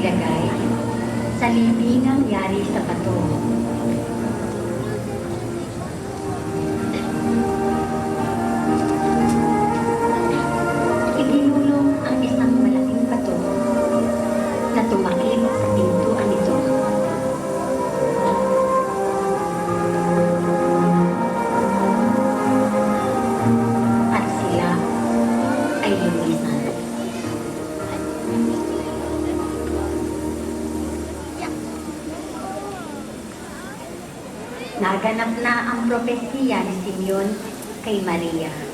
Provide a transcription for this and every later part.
ilagay sa libingang yari sa bato. profecía de Simeón y María.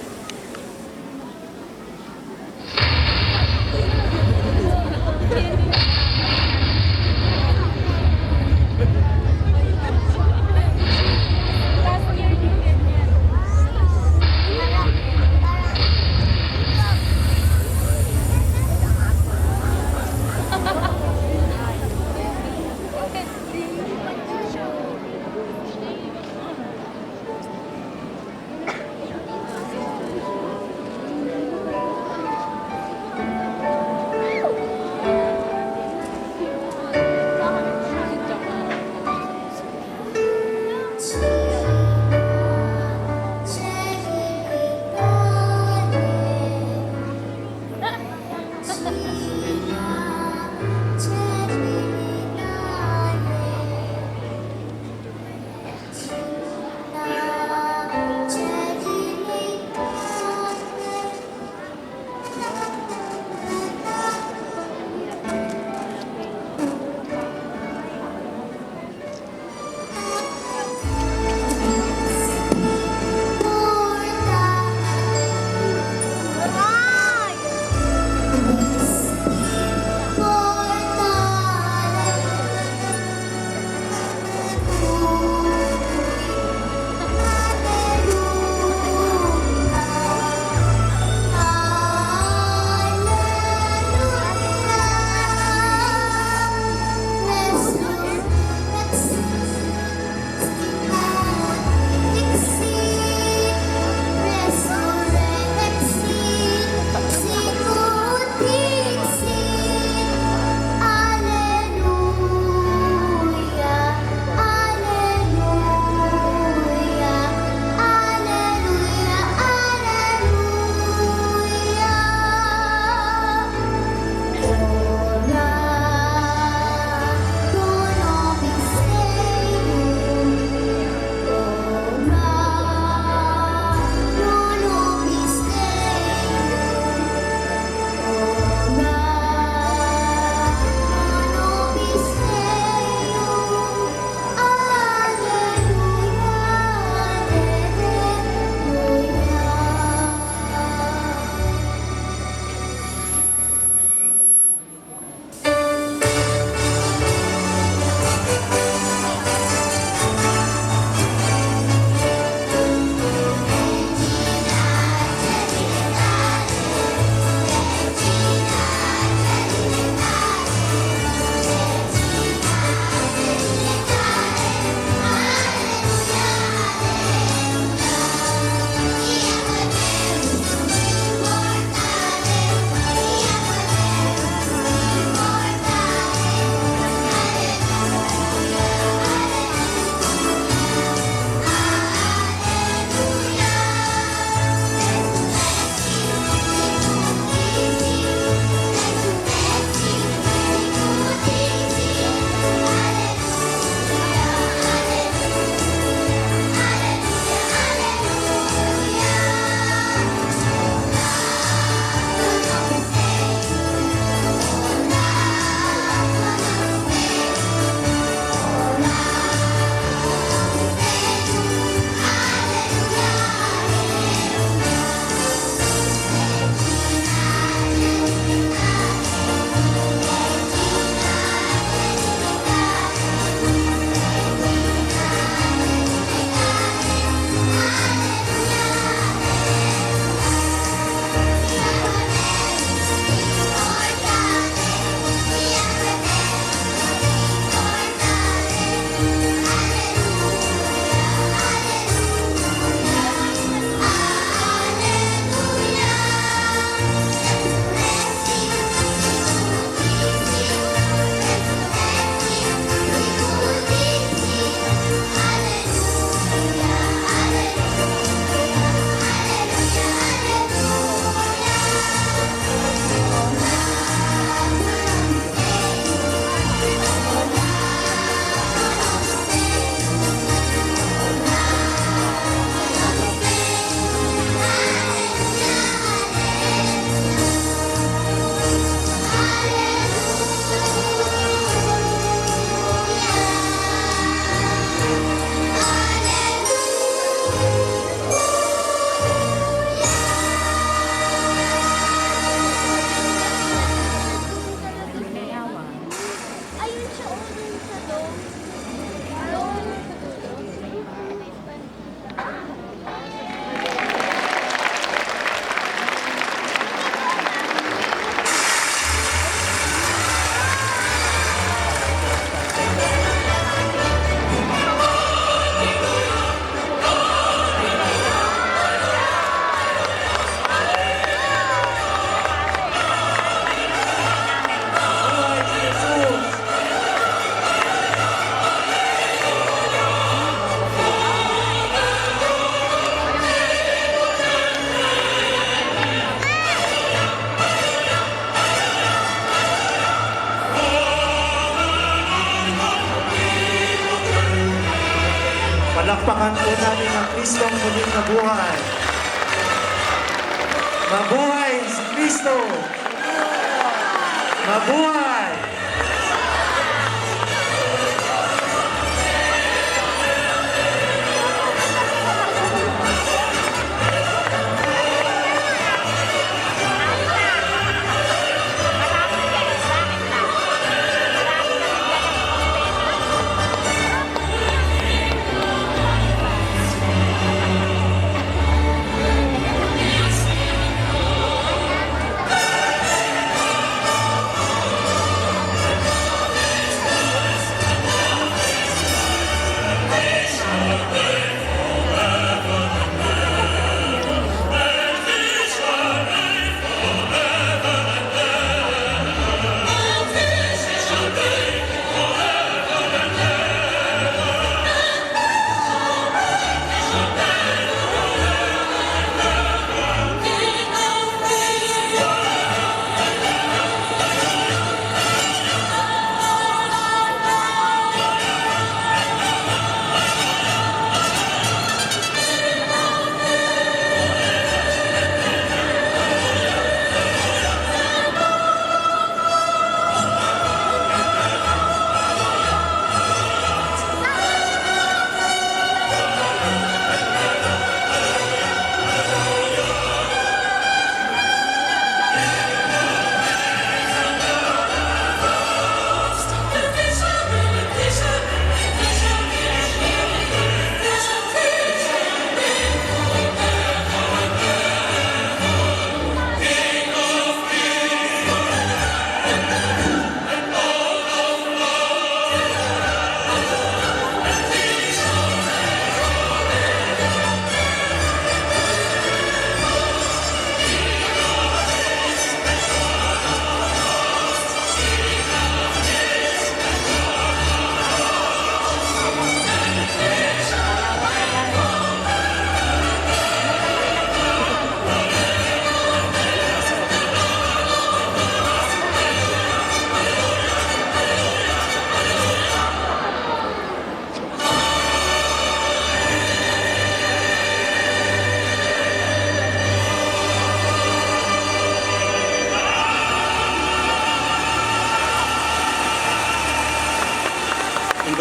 Po namin ang Kristong muling nabuhay. Mabuhay si Kristo! Mabuhay!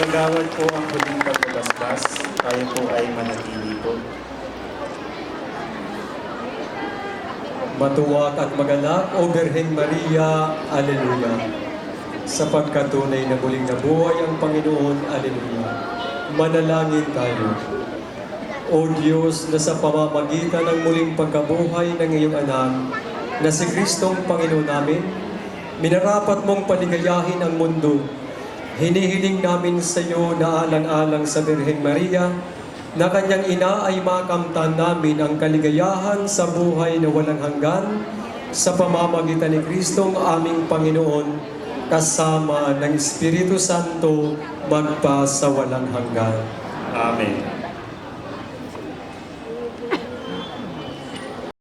Igagawad po ang huling pagbabasbas. Tayo po ay manatili po. Matuwak at maganap, O Birheng Maria, Aleluya. Sapagkat tunay na muling nabuhay ang Panginoon, Aleluya. Manalangin tayo. O Diyos, na sa pamamagitan ng muling pagkabuhay ng iyong anak, na si Kristong Panginoon namin, minarapat mong paligayahin ang mundo. Hinihiling namin sa iyo na alang-alang sa Birheng Maria, na kanyang ina ay makamtan namin ang kaligayahan sa buhay na walang hanggan sa pamamagitan ni Kristong aming Panginoon kasama ng Espiritu Santo magpa sa walang hanggan. Amen.